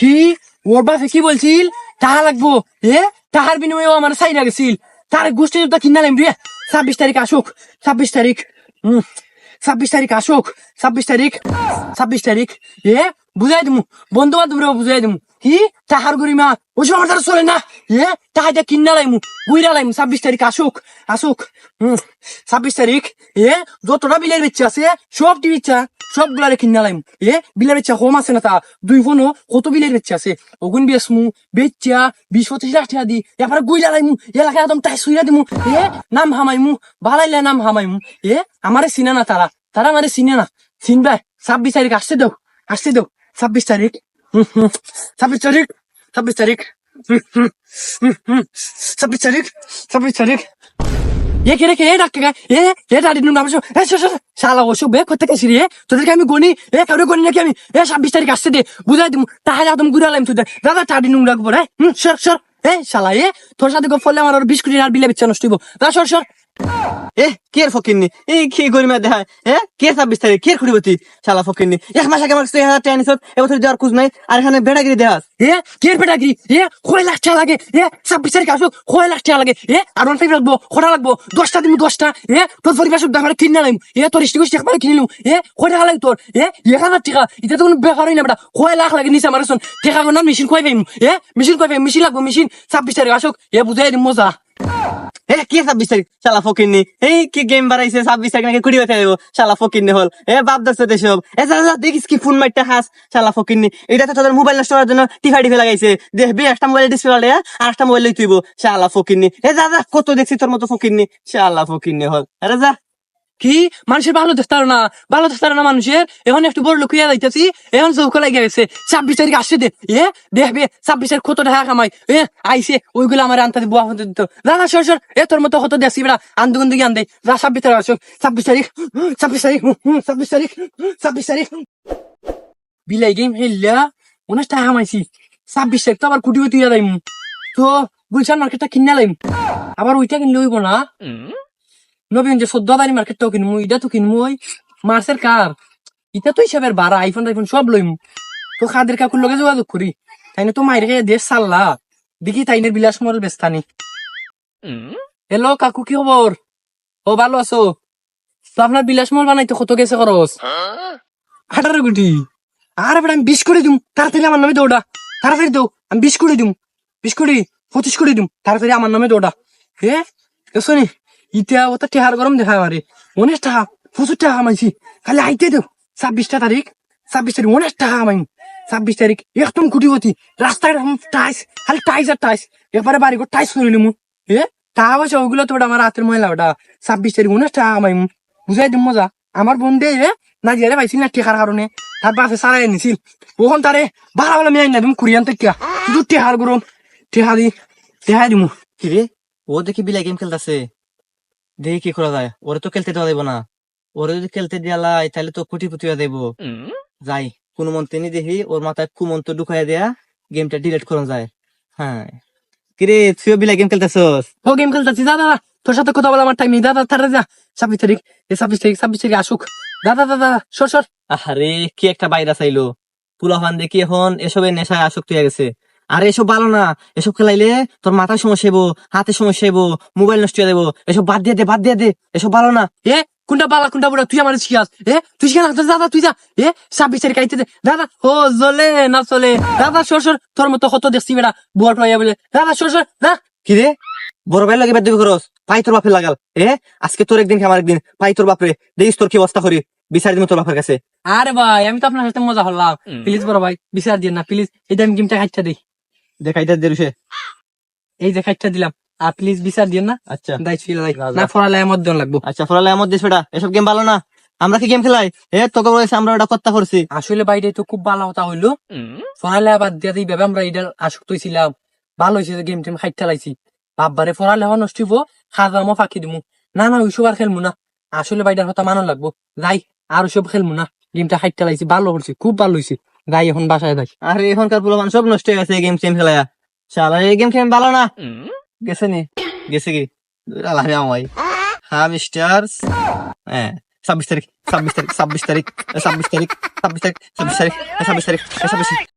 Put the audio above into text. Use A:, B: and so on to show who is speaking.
A: কি? ওর বাপে কি বলছিল? টাকা লাগবো, এ? টাকার বিনিময়ে ও আমার সাইড গেছিল। তার গোষ্ঠী জুতা কিনালাম রে ছাব্বিশ তারিখ আসুক, ছাব্বিশ তারিখ, হম, ছাব্বিশ তারিখ আসুক, ছাব্বিশ তারিখ ছাব্বিশ তারিখ, এ? বুঝাই দিমু বন্ধু বান্ধব বুঝাই দিমু। কি? টাকার গরিমা ওসব আমার দ্বারা চলে না, এ? দিয়ে কিনা লাইমু, বুইরা লাইমু, ছাব্বিশ তারিখ আসুক আসুক, হম, ছাব্বিশ তারিখ, এ? যতটা বিলের বেচা আছে, সব টি বেচা সব গুলারে কিনা লাইমু এ বিলের বেচা কম আছে না তা? দুই ফোনও কত বিলের বেচা আছে? ওগুন বেসমু বেচা বিশ পঁচিশ লাখ টাকা দি। এবারে গুইলা লাইমু এলাকায় একদম টাই সুইরা দিমু। এ নাম হামাইমু বালাইলে নাম হামাইমু। এ আমারে চিনে না তারা। তারা আমারে চিনে না। চিনবাই ছাব্বিশ তারিখ আসছে দেও আসছে দেও ছাব্বিশ তারিখ? হুম, হুম, ছাব্বিশ তারিখ? ছাব্বিশ তারিখ? হুম, হুম, হুম, হুম, ছাব্বিশ তারিখ? ছাব্বিশ তারিখ? এ কে রে এ ডাক্তার? এ এ দাদি নুন আমার এ শালা ওসব বে করতে গেছি রে? তোদেরকে আমি গনি? এ, কাউরে গনি নাকি আমি? এ, ছাব্বিশ তারিখ আসছে দে। বুঝাই দিব তাহলে একদম ঘুরালাম তোদের। দাদা টাডি নুন রাখব রে। হুম, সর সর। এ, শালা, এ, তোর সাথে গপ ফলে আমার আর বিশ কোটি আর বিলে বিচ্ছা নষ্ট হইব। সর সর।
B: এ কে ফকিরনি এই কি গরিমা দেখা এ কে ছাব্বিশ তারিখ? কে খুঁড়িবতি শালা ফকিরনি এক মাস আগে আমার ছয় হাজার এবছর দেওয়ার খুঁজ নাই, আর এখানে বেড়াগিরি দেহাস
A: এ কে কি এ, কয় লাখ টাকা লাগে? এ, ছাব্বিশ তারিখ আসো কয় লাখ টাকা লাগে? এ, আর অন টাইম লাগবো, কটা লাগবো? দশটা দিমু, দশটা। এ, তোর পরিবার সব দাম কিনে নিলাম এ, তোর ইস্টি গোষ্ঠী একবার কিনে নিলাম এ, কয় টাকা লাগে তোর? এ, এক হাজার টাকা। তো কোনো না বেটা। কয় লাখ লাগে নিচে আমার টাকা গোনা মেশিন কয় পাইম। এ মেশিন কয় পাইম। মেশিন লাগবো মেশিন ছাব্বিশ তারিখ আসুক, এ বুঝাই দিম, মজা।
B: এ, কে ছাব্বিশ তারিখ? শালা ফকিরনি এই কি গেম বাড়াইছে ছাব্বিশ তারিখ নাকি কুড়ি বাচ্চা দেবো শালা ফকিরনি হল। এ, বাপ দাস দেশব এ, যা দেখিস কি ফোন মারতে হাস? শালা ফকিরনি এটা তো তোদের মোবাইল নষ্ট করার জন্য টিফা টিফে লাগাইছে। দেখবি একটা মোবাইল ডিসপ্লে পাল্টে আর একটা মোবাইল লই তুইব শালা ফকিরনি এ, যা যা, কত দেখছি তোর মতো ফকিরনি শালা ফকিরনি হল। আরে
A: কি? মানুষের ভালো দেখতে পারো না। ভালো দেখতে পারো না মানুষের? এখন একটু বড় লোক যাইতেছি। এখন চৌকা লাগিয়ে গেছে। ছাব্বিশ তারিখ আসছে দে। এ? দেখবে ছাব্বিশ তারিখ কত টাকা কামাই। এ? আইসে ওইগুলো আমার আনতে দিব, আনতে দিত দাদা সর সর এ, তোর মতো কত দেশি বেড়া? আন্দু গন্দু আন দে যা, ছাব্বিশ তারিখ আসো ছাব্বিশ তারিখ ছাব্বিশ তারিখ ছাব্বিশ তারিখ ছাব্বিশ তারিখ। বিলাই গেম হেললা অনেক টাকা কামাইছি। ছাব্বিশ তারিখ তো আবার কুটি তুই তো, গুলশান মার্কেটটা কিনে লাইম। আবার ওইটা কিনলে হইব না? নবীন যে চোদ্দ হাজারি মার্কেটটাও কিনবো এটা তো কিনবো ওই মার্চের কার? এটা তো হিসাবের বাড়া আইফোন টাইফোন সব লইম। তো খাদের কাকুর লগে যোগাযোগ করি। তাইনে তো মাইরে খেয়ে দেশ চাল্লা দেখি তাইনের বিলাস মডেল বেস্তানি। হ্যালো, কাকু, কি খবর? ও, ভালো আছো? তো আপনার বিলাস মল বানাইতে কত গেছে খরচ? আঠারো কোটি। আর এবার আমি বিশ করে দিম। তাড়াতাড়ি আমার নামে দৌড়া। তাড়াতাড়ি দৌ। আমি বিশ করে দিম। বিশ কোটি, পঁচিশ করে দিম। তাড়াতাড়ি আমার নামে দৌড়া। হে শোনি ইটা ওটা টেহার গরম দেখা পারে অনেক টাকা প্রচুর টাকা কামাইছি খালি আইতে দেও ছাব্বিশটা তারিখ, ছাব্বিশ তারিখ অনেক টাকা কামাইম ছাব্বিশ তারিখ একদম কুটিপতি রাস্তায় টাইস, খালি টাইস আর টাইস। এবারে বাড়ি করে টাইস করে নিমু। এ? টাকা পয়সা ওগুলো তো আমার হাতের ময়লা ওটা ছাব্বিশ তারিখ অনেক টাকা কামাইম বুঝাই দিম মজা। আমার বন্ধে না জিয়ারে পাইছিল না টেকার কারণে। তার বাসে সারাই নিছিল ওখান তারে বাড়া বলে মেয়ে না তুমি কুড়িয়ান থেকে শুধু টেহার গরম, টেহা দি টেহা দিমু।
B: কি রে? ও দেখি বিলাই গেম খেলতেছে। দেখি কি করা যায়। ওরে তো খেলতে দেওয়া দেবো না। ওরে যদি খেলতে দেওয়া লাই তাহলে তো কুটি পুটিয়া দেব। যাই কোন মন্ত্রী নি দেখি ওর মাথায় কুমন্ত্র ঢুকাই দেয়া গেমটা ডিলিট করুন যায়। হ্যাঁ। কিরে তুইও বিলাই গেম খেলতেছস?
A: ও গেম খেলতেছি। দাদা দাদা তোর সাথে কথা বলা আমার টাইম নেই। দাদা তারা যা। ছাব্বিশ তারিখ। এ ছাব্বিশ তারিখ ছাব্বিশ তারিখ আসুক। দাদা দাদা সর সর।
B: আরে কি একটা বাইরা চাইলো পুলাফান দেখি এখন এসবে নেশায় আসক্ত হয়ে গেছে। আরে এসব ভালো না। এসব খেলাইলে তোর মাথায় সমস্যা হইব হাতে সমস্যা হইব মোবাইল নষ্ট হয়ে দেবো এসব বাদ দিয়ে দে বাদ দিয়ে দে। এসব ভালো না।
A: এ কোনটা বালা কোনটা বুড়া? তুই আমার শিখাস এ তুই শিখা না দাদা তুই যা। এ ছাব্বিশ তারিখ আইতে দে। দাদা ও চলে না চলে দাদা সর সর। তোর মতো কত দেখছি বেড়া বুয়ার পাইয়া বলে। দাদা সর সর। না।
B: কি রে? বড় ভাই লাগে বেদ খরচ পাই তোর বাপে লাগাল। এ আজকে তোর একদিন আমার একদিন। পাই তোর বাপরে। দেখিস তোর কি অবস্থা করি। বিচার দিন তোর বাপের কাছে।
A: আরে ভাই আমি তো আপনার সাথে মজা হলাম প্লিজ বড় ভাই বিচার দিয়ে না। প্লিজ এটা আমি গেমটা খাইটা দিই
B: দেরুসে
A: এই যে খাইটা দিলাম। আর প্লিজ বিচার না।
B: আচ্ছা।
A: দাই ছিল
B: যা, যা।
A: না ফরালে আমার দিন লাগবো।
B: আচ্ছা ফলালে আমার দেশ বেটা। এসব গেম ভালো না। আমরা কি গেম খেলাই? এ তোকে বলেছে আমরা ওটা কর্তা করছি।
A: আসলে বাইরে তো খুব ভালো কথা হইল। পড়ালেখা বাদ দিয়ে দিই ভাবে আমরা এটা আসক্ত হয়েছিলাম ভালো হয়েছে গেম টেম খাইতে লাইছি নষ্ট হইব ফাঁকি দিমু। না না ওইসব আর খেলব না। আসলে বাইটার কথা মানো লাগবো। যাই আর ওইসব খেলব না। গেমটা খাইতে লাইছি ভালো করছি খুব ভালো হয়েছে যাই এখন বাসায় যাই
B: আরে, এখনকার পুরো সব নষ্ট হয়ে গেছে গেম সেম খেলায়া। শালা, এই গেম খেম ভালো না। গেছে নি? গেছে কি? আল্লাহ আমায়। হ্যাঁ মিস্টার হ্যাঁ ছাব্বিশ তারিখ ছাব্বিশ তারিখ ছাব্বিশ তারিখ ছাব্বিশ তারিখ ছাব্বিশ তারিখ ছাব্বিশ তারিখ ছাব্বিশ তারিখ, ছাব্বিশ